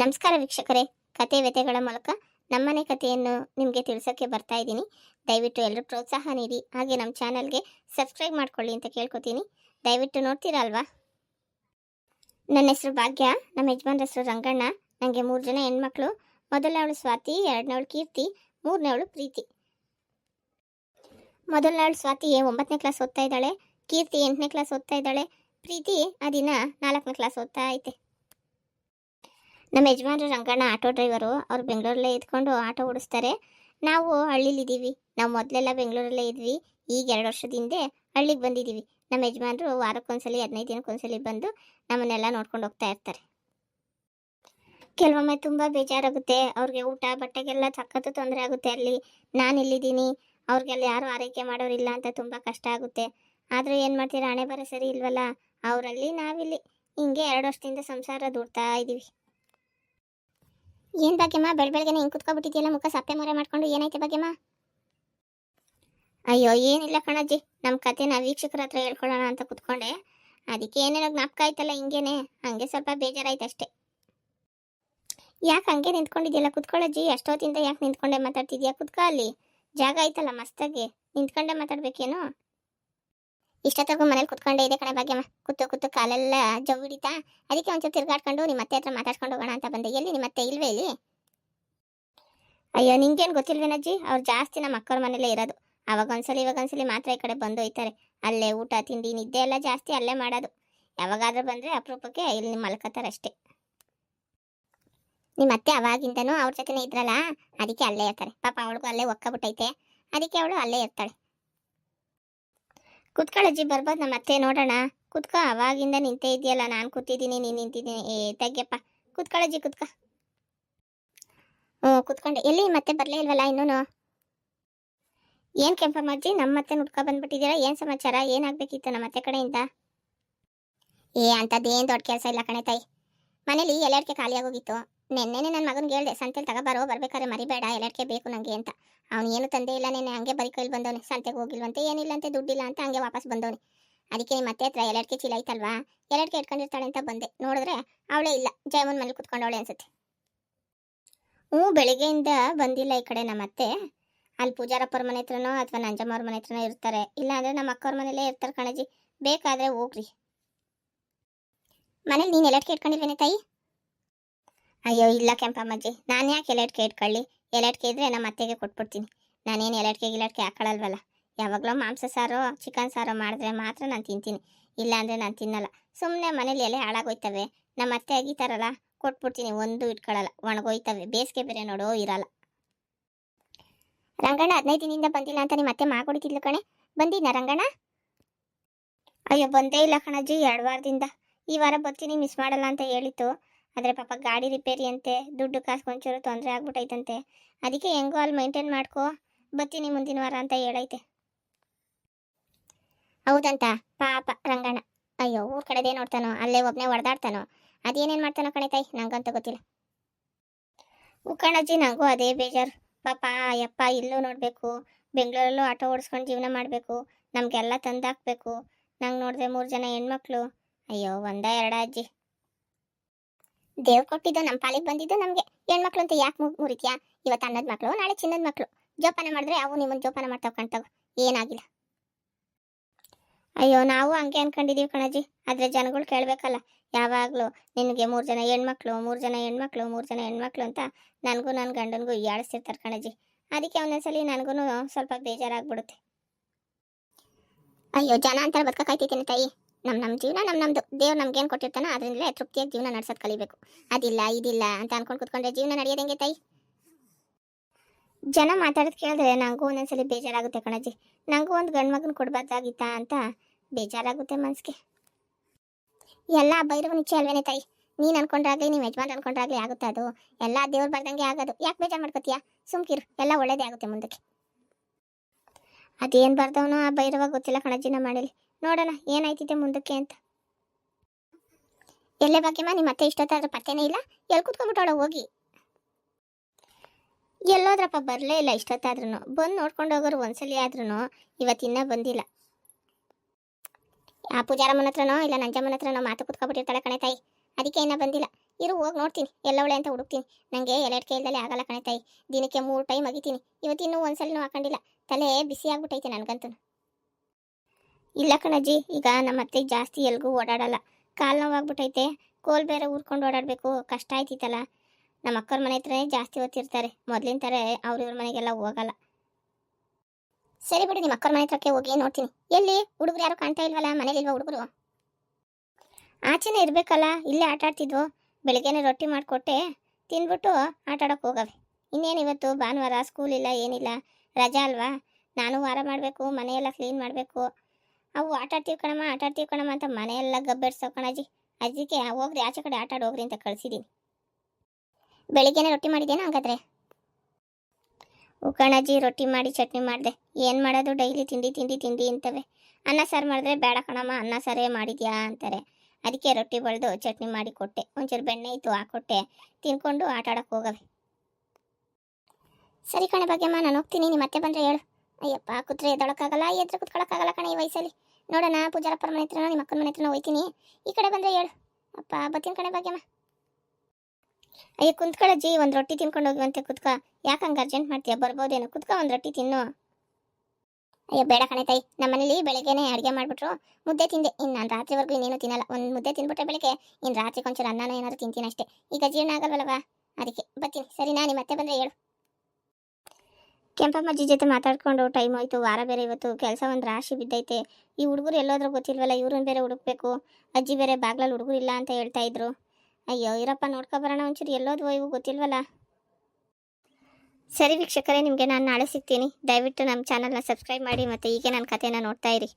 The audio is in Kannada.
ನಮಸ್ಕಾರ ವೀಕ್ಷಕರೇ. ಕತೆ ವ್ಯತೆಗಳ ಮೂಲಕ ನಮ್ಮನೆ ಕಥೆಯನ್ನು ನಿಮಗೆ ತಿಳಿಸೋಕ್ಕೆ ಬರ್ತಾ ಇದ್ದೀನಿ. ದಯವಿಟ್ಟು ಎಲ್ಲರೂ ಪ್ರೋತ್ಸಾಹ ನೀಡಿ. ಹಾಗೆ ನಮ್ಮ ಚಾನಲ್ಗೆ ಸಬ್ಸ್ಕ್ರೈಬ್ ಮಾಡ್ಕೊಳ್ಳಿ ಅಂತ ಕೇಳ್ಕೊತೀನಿ. ದಯವಿಟ್ಟು ನೋಡ್ತೀರಾ ಅಲ್ವಾ? ನನ್ನ ಹೆಸರು ಭಾಗ್ಯ. ನಮ್ಮ ಯಜಮಾನ್ರ ಹೆಸರು ರಂಗಣ್ಣ. ನನಗೆ ಮೂರು ಜನ ಹೆಣ್ಮಕ್ಳು. ಮೊದಲನೇವಳು ಸ್ವಾತಿ, ಎರಡನೇವಳು ಕೀರ್ತಿ, ಮೂರನೇವಳು ಪ್ರೀತಿ. ಮೊದಲನೇವಳು ಸ್ವಾತಿ ಒಂಬತ್ತನೇ ಕ್ಲಾಸ್ ಓದ್ತಾ ಇದ್ದಾಳೆ. ಕೀರ್ತಿ ಎಂಟನೇ ಕ್ಲಾಸ್ ಓದ್ತಾ ಇದ್ದಾಳೆ. ಪ್ರೀತಿ ಆ ದಿನ ನಾಲ್ಕನೇ ಕ್ಲಾಸ್ ಓದ್ತಾ ಐತೆ. ನಮ್ಮ ಯಜಮಾನ್ರು ರಂಗಣ್ಣ ಆಟೋ ಡ್ರೈವರು, ಅವ್ರು ಬೆಂಗಳೂರಲ್ಲೇ ಇದ್ಕೊಂಡು ಆಟೋ ಓಡಿಸ್ತಾರೆ. ನಾವು ಹಳ್ಳಿಲಿದ್ದೀವಿ. ನಾವು ಮೊದಲೆಲ್ಲ ಬೆಂಗಳೂರಲ್ಲೇ ಇದ್ವಿ. ಈಗ ಎರಡು ವರ್ಷದ ಹಿಂದೆ ಹಳ್ಳಿಗೆ ಬಂದಿದ್ದೀವಿ. ನಮ್ಮ ಯಜಮಾನ್ರು ವಾರಕ್ಕೊಂದ್ಸಲಿ, ಹದಿನೈದು ದಿನಕ್ಕೊಂದ್ಸಲಿ ಬಂದು ನಮ್ಮನ್ನೆಲ್ಲ ನೋಡ್ಕೊಂಡು ಹೋಗ್ತಾ ಇರ್ತಾರೆ. ಕೆಲವೊಮ್ಮೆ ತುಂಬ ಬೇಜಾರಾಗುತ್ತೆ. ಅವ್ರಿಗೆ ಊಟ, ಬಟ್ಟೆಗೆಲ್ಲ ಸಖತ್ತು ತೊಂದರೆ ಆಗುತ್ತೆ ಅಲ್ಲಿ. ನಾನು ಇಲ್ಲಿದ್ದೀನಿ ಅವ್ರಿಗೆಲ್ಲ ಯಾರು ಆರೈಕೆ ಮಾಡೋರಿಲ್ಲ ಅಂತ ತುಂಬ ಕಷ್ಟ ಆಗುತ್ತೆ. ಆದರೂ ಏನು ಮಾಡ್ತೀರಾ? ಹಣೆ ಬರೋ ಸರಿ ಇಲ್ವಲ್ಲ? ಅವರಲ್ಲಿ ನಾವಿಲ್ಲಿ. ಹಿಂಗೆ ಎರಡು ವರ್ಷದಿಂದ ಸಂಸಾರ ದುಡ್ತಾ ಇದ್ದೀವಿ ಏನ್ ಭಾಗ್ಯಮ್ಮ? ಬೆಳ್ ಬೆಳಗ್ಗೆನೆ ಹಿಂಗ್ ಕುತ್ಕೊಬಿಟ್ಟಿದ್ಯಲ್ಲ, ಮುಖ ಸಪ್ಪೆ ಮೊರೆ ಮಾಡ್ಕೊಂಡು ಏನೈತೆ ಭಾಗ್ಯಮ್ಮ? ಅಯ್ಯೋ, ಏನಿಲ್ಲ ಕಣಜ್ಜಿ. ನಮ್ಮ ಕತೆನ ವೀಕ್ಷಕರ ಹತ್ರ ಹೇಳ್ಕೊಳ್ಳೋಣ ಅಂತ ಕುತ್ಕೊಂಡೆ. ಅದಕ್ಕೆ ಏನೇನೋ ಜ್ಞಾಪಕ ಆಯ್ತಲ್ಲ ಹಿಂಗೇನೆ. ಹಂಗೆ ಸ್ವಲ್ಪ ಬೇಜಾರಾಯ್ತು ಅಷ್ಟೇ ಯಾಕೆ ಹಂಗೆ ನಿಂತ್ಕೊಂಡಿದ್ಯಲ್ಲ? ಕುತ್ಕೊಳ್ಳಜ್ಜಿ ಅಷ್ಟೊತ್ತಿಂದ ಯಾಕೆ ನಿಂತ್ಕೊಂಡೆ ಮಾತಾಡ್ತಿದ್ಯಾ? ಕುತ್ಕೋ ಅಲ್ಲಿ. ಜಾಗ ಆಯ್ತಲ್ಲ ಮಸ್ತಾಗಿ. ನಿಂತ್ಕೊಂಡೆ ಮಾತಾಡ್ಬೇಕೇನು? ಇಷ್ಟೊತ್ತರೆಗೂ ಮನೇಲಿ ಕುತ್ಕೊಂಡೆ ಇದೆ ಕಣೆ ಭಾಗ್ಯಮ್ಮ. ಕೂತು ಕೂತು ಕಾಲೆಲ್ಲ ಜವ್ ಹಿಡಿತಾ ಅದಕ್ಕೆ ಒಂಚೂರು ತಿರ್ಗಾಡ್ಕೊಂಡು ನಿಮ್ಮ ಅತ್ತೆ ಹತ್ರ ಮಾತಾಡ್ಕೊಂಡು ಹೋಗೋಣ ಅಂತ ಬಂದೆ. ಎಲ್ಲಿ ನಿಮ್ಮ ಅತ್ತೆ? ಇಲ್ವೇ ಇಲ್ಲಿ? ಅಯ್ಯೋ, ನಿಂಗೇನು ಗೊತ್ತಿಲ್ವೇನಜ್ಜಿ? ಅವ್ರು ಜಾಸ್ತಿ ನಮ್ಮ ಅಕ್ಕವ್ರ ಮನೇಲೇ ಇರೋದು. ಅವಾಗ ಒಂದ್ಸಲಿ, ಇವಾಗ ಒಂದ್ಸಲಿ ಮಾತ್ರ ಈ ಕಡೆ ಬಂದು ಹೋಯ್ತಾರೆ ಅಲ್ಲೇ ಊಟ, ತಿಂಡಿ, ನಿದ್ದೆ ಎಲ್ಲ ಜಾಸ್ತಿ ಅಲ್ಲೇ ಮಾಡೋದು. ಯಾವಾಗಾದ್ರೂ ಬಂದ್ರೆ ಅಪರೂಪಕ್ಕೆ ಇಲ್ಲಿ ಮಲ್ಕೋತಾರೆ ಅಷ್ಟೇ. ನಿಮ್ಮ ಅತ್ತೆ ಅವಾಗಿಂದನೂ ಅವ್ರ ಜೊತೆನೇ ಇದ್ರಲ್ಲ, ಅದಕ್ಕೆ ಅಲ್ಲೇ ಇರ್ತಾರೆ. ಪಾಪ ಅವಳಿಗೂ ಅಲ್ಲೇ ಒಕ್ಕಬಿಟ್ಟೈತೆ. ಅದಕ್ಕೆ ಅವಳು ಅಲ್ಲೇ ಇರ್ತಾಳೆ. ಕುತ್ಕೊಳ್ಳಜ್ಜಿ ಬರ್ಬೋದು, ನಮ್ಮ ಅತ್ತೆ ನೋಡೋಣ. ಕುತ್ಕೋ, ಅವಾಗಿಂದ ನಿಂತೇ ಇದೆಯಲ್ಲ ನಾನು ಕೂತಿದ್ದೀನಿ, ನೀನು ನಿಂತಿದ್ದೀನಿ. ಏ, ತಗ್ಯಪ್ಪ. ಕುತ್ಕೊಳ್ಳಜ್ಜಿ ಕುತ್ಕ. ಹ್ಞೂ ಕುತ್ಕೊಂಡೆ. ಎಲ್ಲಿ ಮತ್ತೆ ಬರಲೇ ಇಲ್ವಲ್ಲ ಇನ್ನೂ ಏನು ಕೆಂಪಮ್ಮಜ್ಜಿ ನಮ್ಮ ಮತ್ತೆ ನುಡ್ಕೊ ಬಂದ್ಬಿಟ್ಟಿದ್ದೀರಾ? ಏನು ಸಮಾಚಾರ? ಏನಾಗಬೇಕಿತ್ತು ನಮ್ಮ ಅತ್ತೆ ಕಡೆಯಿಂದ? ಏ, ಅಂಥದ್ದು ಏನು ದೊಡ್ಡ ಕೆಲಸ ಇಲ್ಲ ಕಣೆ ತಾಯಿ. ಮನೇಲಿ ಎಲೆಡ್ಕೆ ಖಾಲಿಯಾಗೋಗಿತ್ತು ನೆನ್ನೆನೆ ನನ್ನ ಮಗನಿಗೆ ಹೇಳ್ದೆ, ಸಂತೆಲಿ ತಗೋಬಾರೋ ಬರ್ಬೇಕಾದ್ರೆ ಮರಿಬೇಡ ಎಲೆಡ್ಕೆ ಬೇಕು ನನಗೆ ಅಂತ. ಅವ್ನು ಏನು ತಂದೆ ಇಲ್ಲ, ನೀನು ಹಂಗೆ ಬರೀ ಕೈಲಿ ಬಂದವನೆ, ಸಂತೆಗೆ ಹೋಗಿಲ್ವಂತೆ ಏನಿಲ್ಲಂತೆ ದುಡ್ಡಿಲ್ಲ ಅಂತ, ಹಂಗೆ ವಾಪಸ್ ಬಂದವನೆ. ಅದಕ್ಕೆ ನಿಮ್ಮ ಮತ್ತೆ ಹತ್ರ ಎರಡಕ್ಕೆ ಚೀಲ ಐತಲ್ವಾ? ಎರಡ್ಕೆ ಇಟ್ಕೊಂಡಿರ್ತಾಳೆ ಅಂತ ಬಂದೆ. ನೋಡಿದ್ರೆ ಅವಳೇ ಇಲ್ಲ ಜಯಮನ್ ಮನೇಲಿ ಕುತ್ಕೊಂಡವಳೆ ಅನ್ಸುತ್ತೆ. ಹ್ಞೂ, ಬೆಳಿಗ್ಗೆಯಿಂದ ಬಂದಿಲ್ಲ ಈ ಕಡೆ ನಮ್ಮ ಅತ್ತೆ. ಅಲ್ಲಿ ಪೂಜಾರಪ್ಪರ ಮನೆ ಹತ್ರನೋ ಅಥವಾ ನಂಜಮ್ಮವ್ರ ಮನೆ ಹತ್ರನೋ ಇರ್ತಾರೆ. ಇಲ್ಲ ಅಂದ್ರೆ ನಮ್ಮ ಅಕ್ಕವ್ರ ಮನೇಲೇ ಇರ್ತಾರೆ ಕಣಜಿ. ಬೇಕಾದ್ರೆ ಹೋಗ್ರಿ. ಮನೇಲಿ ನೀನು ಕೆ ಇಟ್ಕೊಂಡಿಲ್ವೇನೆ ತಾಯಿ? ಅಯ್ಯೋ, ಇಲ್ಲ ಕೆಂಪಮ್ಮಜ್ಜಿ. ನಾನು ಯಾಕೆ ಎಲೆಟ್ಕೆ ಇಟ್ಕೊಳ್ಳಿ? ಎಲೆಟ್ಕೆ ಇದ್ರೆ ನಮ್ಮ ಅತ್ತೆಗೆ ಕೊಟ್ಬಿಡ್ತೀನಿ. ನಾನೇನು ಎಲೆಟ್ಕೆ ಗಿಲಟ್ಕೆ ಹಾಕೊಳ್ಳಲ್ವಲ್ಲ ಯಾವಾಗಲೂ ಮಾಂಸ ಸಾರೋ, ಚಿಕನ್ ಸಾರೋ ಮಾಡಿದ್ರೆ ಮಾತ್ರ ನಾನು ತಿಂತೀನಿ. ಇಲ್ಲ ಅಂದರೆ ನಾನು ತಿನ್ನಲ್ಲ. ಸುಮ್ಮನೆ ಮನೇಲಿ ಎಲೆ ಹಾಳಾಗೋಯ್ತವೆ. ನಮ್ಮ ಅತ್ತೆ ಅಗಿತಾರಲ್ಲ ಕೊಟ್ಬಿಡ್ತೀನಿ. ಒಂದು ಇಟ್ಕೊಳ್ಳಲ್ಲ ಒಣಗೋಯ್ತವೆ. ಬೇಸಿಗೆ ಬೇರೆ ನೋಡೋ ಇರಲ್ಲ. ರಂಗಣ್ಣ, ಹದಿನೈದು ದಿನದಿಂದ ಬಂದಿಲ್ಲ ಅಂತ ನಿಮ್ಮ ಅತ್ತೆ ಮಾಡ್ಕೊಡ್ತಿದ್ಲು ಕಣೆ. ಬಂದಿದ್ದ ರಂಗಣ್ಣ? ಅಯ್ಯೋ, ಬಂದೇ ಇಲ್ಲ ಕಣಜ್ಜಿ. ಎರಡು ವಾರದಿಂದ. ಈ ವಾರ ಬರ್ತೀನಿ ಮಿಸ್ ಮಾಡಲ್ಲ ಅಂತ ಹೇಳಿತ್ತು. ಆದರೆ ಪಾಪ ಗಾಡಿ ರಿಪೇರಿ ಅಂತೆ, ದುಡ್ಡು ಕಾಸ್ಕೊಂಚೂರು ತೊಂದರೆ ಆಗ್ಬಿಟ್ಟೈತಂತೆ ಅದಕ್ಕೆ ಹೆಂಗೋ ಅಲ್ಲಿ ಮೈಂಟೈನ್ ಮಾಡ್ಕೋ ಬತ್ತೀನಿ ಮುಂದಿನ ವಾರ ಅಂತ ಹೇಳೈತೆ. ಹೌದಂತ? ಪಾಪ ರಂಗಣ್ಣ. ಅಯ್ಯೋ, ಊರ್ ಕಡೆದೇ ನೋಡ್ತಾನೋ, ಅಲ್ಲೇ ಒಬ್ನೇ ಹೊಡೆದಾಡ್ತಾನೋ ಅದೇನೇನು ಮಾಡ್ತಾನೋ ಕಣೆ ತಾಯಿ, ನಂಗಂತ ಗೊತ್ತಿಲ್ಲ. ಉಕ್ಕಣಜ್ಜಿ ನನಗೂ ಅದೇ ಬೇಜಾರು. ಪಾಪ ಯಪ್ಪ ಇಲ್ಲೂ ನೋಡಬೇಕು. ಬೆಂಗಳೂರಲ್ಲೂ ಆಟೋ ಓಡಿಸ್ಕೊಂಡು ಜೀವನ ಮಾಡಬೇಕು. ನಮಗೆಲ್ಲ ತಂದಾಕ್ಬೇಕು. ನಂಗೆ ನೋಡಿದ್ರೆ ಮೂರು ಜನ ಹೆಣ್ಮಕ್ಳು. ಅಯ್ಯೋ, ಒಂದ, ಎರಡ ಅಜ್ಜಿ. ದೇವ್ರು ಕೊಟ್ಟಿದ್ದು ನಮ್ಮ ಪಾಲಿಗೆ ಬಂದಿದ್ದು ನಮಗೆ. ಹೆಣ್ಮಕ್ಳು ಅಂತ ಯಾಕೆ ಮುರಿತೀಯಾ? ಇವತ್ತು ಅನ್ನದ ಮಕ್ಕಳು ನಾಳೆ ಚಿನ್ನದ ಮಕ್ಕಳು ಜೋಪಾನ ಮಾಡಿದ್ರೆ ಅವು ನಿಮ್ಮನ್ನು ಜೋಪಾನ ಮಾಡ್ತಾವ ಕಾಣ್ತಾವ ಏನಾಗಿಲ್ಲ. ಅಯ್ಯೋ, ನಾವು ಹಂಗೆ ಅನ್ಕೊಂಡಿದೀವಿ ಕಣಜ್ಜಿ. ಆದ್ರೆ ಜನಗಳು ಕೇಳಬೇಕಲ್ಲ. ಯಾವಾಗಲೂ ನಿನಗೆ ಮೂರು ಜನ ಹೆಣ್ಮಕ್ಳು, ಮೂರು ಜನ ಹೆಣ್ಮಕ್ಳು, ಮೂರು ಜನ ಹೆಣ್ಮಕ್ಳು ಅಂತ ನನಗೂ ನನ್ನ ಗಂಡನಿಗೂ ಹೀಯಾಳಿಸ್ತಿರ್ತಾರೆ ಕಣಜ್ಜಿ. ಅದಕ್ಕೆ ಒಂದೊಂದ್ಸಲಿ ನನಗೂ ಸ್ವಲ್ಪ ಬೇಜಾರಾಗ್ಬಿಡುತ್ತೆ. ಅಯ್ಯೋ, ಜನ ಅಂತಾರೆ ಬದುಕಕ್ಕಾಯ್ತೈತೇನೆ ತಾಯಿ. ನಮ್ಮ ನಮ್ಮ ಜೀವನ ನಮ್ಮ ನಮ್ಮದು ದೇವ್ರು ನಮ್ಗೇನು ಕೊಟ್ಟಿರ್ತಾನೋ ಅದರಿಂದಲೇ ತೃಪ್ತಿಯಾಗಿ ಜೀವನ ನಡ್ಸೋದು ಕಲಿಬೇಕು. ಅದಿಲ್ಲ, ಇದಿಲ್ಲ ಅಂತ ಅನ್ಕೊಂಡು ಕುತ್ಕೊಂಡ್ರೆ ಜೀವನ ನಡೆಯೋದು ಹೆಂಗೆ ತಾಯಿ? ಜನ ಮಾತಾಡೋದು ಕೇಳಿದ್ರೆ ನನಗೂ ಒಂದೊಂದ್ಸಲಿ ಬೇಜಾರಾಗುತ್ತೆ ಕಣಜ್ಜಿ. ನನಗೂ ಒಂದು ಗಂಡು ಮಗನ ಕೊಡ್ಬಾರ್ದಾಗಿತ್ತಾ ಅಂತ ಬೇಜಾರಾಗುತ್ತೆ ಮನಸ್ಸಿಗೆ ಎಲ್ಲ ಬೈರವನ ಇಚ್ಛೆ ಅಲ್ವೇನೆ ತಾಯಿ? ನೀನು ಅನ್ಕೊಂಡ್ರಾಗ್ಲಿ, ನೀವು ಯಜಮಾನ್ ಅನ್ಕೊಂಡ್ರಾಗ್ಲಿ ಆಗುತ್ತೆ ಅದು? ಎಲ್ಲ ದೇವ್ರು ಬರ್ದಂಗೆ ಆಗೋದು. ಯಾಕೆ ಬೇಜಾರು ಮಾಡ್ಕೋತೀಯಾ? ಸುಮ್ಕಿರು. ಎಲ್ಲ ಒಳ್ಳೇದೇ ಆಗುತ್ತೆ ಮುಂದಕ್ಕೆ. ಅದೇನು ಬರ್ದವನೋ ಆ ಬೈರವಾಗ ಗೊತ್ತಿಲ್ಲ ಕಣಜ್ಜಿನ ಮಾಡಲಿ ನೋಡೋಣ, ಏನಾಯ್ತಿದೆ ಮುಂದಕ್ಕೆ ಅಂತ. ಎಲ್ಲೇ ಭಾಗ್ಯಮ್ಮ, ನಿಮ್ಮ ಅತ್ತೆ ಇಷ್ಟೊತ್ತಾದ್ರೂ ಪತ್ತೆನೇ ಇಲ್ಲ? ಎಲ್ಲಿ ಕುತ್ಕೊಂಡ್ಬಿಟ್ಟವಳ ಹೋಗಿ? ಎಲ್ಲೋದ್ರಪ್ಪ, ಬರಲೇ ಇಲ್ಲ ಇಷ್ಟೊತ್ತಾದ್ರೂ ಬಂದು ನೋಡ್ಕೊಂಡು ಹೋಗೋರು ಒಂದ್ಸಲಿ ಆದ್ರೂ ಇವತ್ತಿನ್ನ ಬಂದಿಲ್ಲ. ಆ ಪೂಜಾರಮ್ಮನ ಹತ್ರನೋ, ಇಲ್ಲ ನಂಜಮ್ಮನ ಹತ್ರನೋ ಮಾತು ಕುತ್ಕೊಬಿಟ್ಟಿರ್ತಾಳೆ ಕಣೆ ತಾಯಿ. ಅದಕ್ಕೆ ಇನ್ನೂ ಬಂದಿಲ್ಲ. ಇರು, ಹೋಗಿ ನೋಡ್ತೀನಿ. ಎಲ್ಲವಳೆ ಅಂತ ಹುಡುಕ್ತೀನಿ. ನನಗೆ ಎರಡು ಇಲ್ದಲೆ ಆಗಲ್ಲ ಕಣೆ ತಾಯಿ. ದಿನಕ್ಕೆ ಮೂರು ಟೈಮ್ ಅಗಿತೀನಿ. ಇವತ್ತಿನ್ನೂ ಒಂದ್ಸಲಿನೂ ಹಾಕೊಂಡಿಲ್ಲ. ತಲೆ ಬಿಸಿ ಆಗ್ಬಿಟ್ಟೈತೆ ನನಗಂತೂ ಇಲ್ಲ ಕಣಜ್ಜಿ, ಈಗ ನಮ್ಮ ಅತ್ತೆ ಜಾಸ್ತಿ ಎಲ್ಗೂ ಓಡಾಡಲ್ಲ. ಕಾಲು ನೋವಾಗ್ಬಿಟ್ಟೈತೆ ಕೋಲ್ ಬೇರೆ ಊರ್ಕೊಂಡು ಓಡಾಡಬೇಕು. ಕಷ್ಟ ಆಯ್ತಿತ್ತಲ್ಲ. ನಮ್ಮ ಅಕ್ಕವ್ರ ಮನೆ ಹತ್ರನೇ ಜಾಸ್ತಿ ಓದ್ತಿರ್ತಾರೆ. ಮೊದಲಿನ ಥರ ಅವ್ರ ಇವ್ರ ಮನೆಗೆಲ್ಲ ಹೋಗಲ್ಲ. ಸರಿ ಬಿಡಿ, ನಿಮ್ಮ ಅಕ್ಕವ್ರ ಮನೆ ಹತ್ರಕ್ಕೆ ಹೋಗಿ ನೋಡ್ತೀನಿ. ಎಲ್ಲಿ? ಹುಡುಗರು ಯಾರು ಕಾಣ್ತಾ ಇಲ್ವಲ್ಲ? ಮನೇಲಿಲ್ವ ಹುಡುಗರು? ಆಚೆನೇ ಇರಬೇಕಲ್ಲ. ಇಲ್ಲೇ ಆಟ ಆಡ್ತಿದ್ವು. ಬೆಳಿಗ್ಗೆನೆ ರೊಟ್ಟಿ ಮಾಡಿಕೊಟ್ಟೆ. ತಿಂದ್ಬಿಟ್ಟು ಆಟ ಆಡೋಕೆ ಹೋಗವೆ ಇನ್ನೇನು ಇವತ್ತು? ಭಾನುವಾರ, ಸ್ಕೂಲ್ ಇಲ್ಲ, ಏನಿಲ್ಲ. ರಜಾ ಅಲ್ವಾ? ನಾನು ವಾರ ಮಾಡಬೇಕು, ಮನೆಯೆಲ್ಲ ಕ್ಲೀನ್ ಮಾಡಬೇಕು. ಅವು ಆಟ ಆಡ್ತೀವಿ ಕಣಮ್ಮ, ಆಟ ಆಡ್ತೀವಿ ಕಣಮ್ಮ ಅಂತ ಮನೆಯೆಲ್ಲ ಗಬ್ಬೆಡ್ಸೋ ಕಣಜಿ. ಅಜ್ಜಿಗೆ ಹೋಗ್ರಿ, ಆಚೆ ಕಡೆ ಆಟ ಆಡೋಗ್ರಿ ಅಂತ ಕಳಿಸಿದ್ದೀನಿ ಬೆಳಿಗ್ಗೆನೇ ರೊಟ್ಟಿ ಮಾಡಿದ್ದೇನೆ ಹಂಗಾದ್ರೆ? ಓ ಕಣಜ್ಜಿ ರೊಟ್ಟಿ ಮಾಡಿ, ಚಟ್ನಿ ಮಾಡಿದೆ. ಏನು ಮಾಡೋದು? ಡೈಲಿ ತಿಂಡಿ ತಿಂಡಿ ತಿಂಡಿ ಅಂತವೆ ಅನ್ನ ಸಾರು ಮಾಡಿದ್ರೆ ಬೇಡ ಕಣಮ್ಮ, ಅನ್ನ ಸಾರೇ ಮಾಡಿದ್ಯಾ ಅಂತಾರೆ. ಅದಕ್ಕೆ ರೊಟ್ಟಿ ಬಳ್ದು ಚಟ್ನಿ ಮಾಡಿ ಕೊಟ್ಟೆ. ಒಂಚೂರು ಬೆಣ್ಣೆ ಇತ್ತು ಹಾಕೊಟ್ಟೆ ತಿನ್ಕೊಂಡು ಆಟ ಆಡೋಕ್ಕೆ ಹೋಗವೆ. ಸರಿ ಕಣೆ ಭಾಗ್ಯಮ್ಮ, ನಾನು ಹೋಗ್ತೀನಿ ನಿಮ್ಮ ಮತ್ತೆ ಬಂದರೆ ಹೇಳು. ಅಯ್ಯಪ್ಪ ಕೂತ್ರೆ ಎದ್ದೊಳಕ್ಕಾಗಲ್ಲ ಎದ್ರ ಕುತ್ಕೊಳಕ್ಕಾಗಲ್ಲ ಕಣ ಈ ವಯಸ್ಸಲ್ಲಿ. ನೋಡೋಣ ಪೂಜಾರಪ್ಪರ ಮನೆ ಹತ್ರನೋ ನಿಮ್ಮ ಅಕ್ಕನ ಮನೆ ಹತ್ರನೋ ಹೋಯ್ತೀನಿ ಈ ಕಡೆ ಬಂದರೆ ಹೇಳು. ಅಪ್ಪ, ಬತ್ತೀನಿ ಕಣೆ ಭಾಗ್ಯಮ್ಮ. ಅಯ್ಯ ಜೀ ಒಂದು ರೊಟ್ಟಿ ತಿನ್ಕೊಂಡು ಹೋಗುವಂತೆ ಕುತ್ಕ. ಯಾಕೆ ಹಂಗೆ ಅರ್ಜೆಂಟ್ ಮಾಡ್ತೀಯ? ಬರ್ಬೋದೇನೋ. ಕುತ್ಕ, ಒಂದು ರೊಟ್ಟಿ ತಿನ್ನು. ಅಯ್ಯೋ, ಬೇಡ ಕಣೆ ತಾಯಿ. ನಮ್ಮ ಮನೇಲಿ ಬೆಳಗ್ಗೆನೆ ಅಡುಗೆ ಮಾಡಿಬಿಟ್ರು. ಮುದ್ದೆ ತಿಂದೆ. ಇನ್ನು ನಾನು ರಾತ್ರಿವರೆಗೂ ಇನ್ನೇನು ತಿನ್ನಲ್ಲ. ಒಂದು ಮುದ್ದೆ ತಿಂದ್ಬಿಟ್ರೆ ಬೆಳಗ್ಗೆ ಇನ್ನು ರಾತ್ರಿ ಕೊಂಚೂರು ಅನ್ನನ ಏನಾದ್ರು ತಿಂತೀನಿ ಅಷ್ಟೇ. ಈಗ ಜೀರ್ಣ ಆಗಲ್ವಲ್ಲವಾ? ಅದಕ್ಕೆ ಬರ್ತೀನಿ ಸರಿ ನಾನು ಮತ್ತೆ ಬಂದರೆ ಹೇಳು. ಕೆಂಪಮ್ಮಜ್ಜಿ ಜೊತೆ ಮಾತಾಡ್ಕೊಂಡು ಟೈಮ್ ಆಯಿತು. ವಾರ ಬೇರೆ ಇವತ್ತು ಕೆಲಸ ಒಂದು ರಾಶಿ ಬಿದ್ದೈತೆ. ಈ ಹುಡುಗರು ಎಲ್ಲೋದ್ರೂ ಗೊತ್ತಿಲ್ವಲ್ಲ ಇವ್ರನ್ನ ಬೇರೆ ಹುಡುಕ್ಬೇಕು. ಅಜ್ಜಿ ಬೇರೆ ಬಾಗ್ಲಲ್ಲಿ ಹುಡುಗರು ಇಲ್ಲ ಅಂತ ಹೇಳ್ತಾ ಇದ್ರು. ಅಯ್ಯೋ ಇರಪ್ಪ ನೋಡ್ಕೊ ಬರೋಣ ಒಂಚೂರು. ಎಲ್ಲೋದ್ವೋ ಇವು ಗೊತ್ತಿಲ್ವಲ್ಲ? ಸರಿ ವೀಕ್ಷಕರೇ, ನಿಮಗೆ ನಾನು ನಾಳೆ ಸಿಗ್ತೀನಿ. ದಯವಿಟ್ಟು ನಮ್ಮ ಚಾನಲ್ನ ಸಬ್ಸ್ಕ್ರೈಬ್ ಮಾಡಿ ಮತ್ತು ಹೀಗೆ ನನ್ನ ಕಥೆನ ನೋಡ್ತಾ ಇರಿ.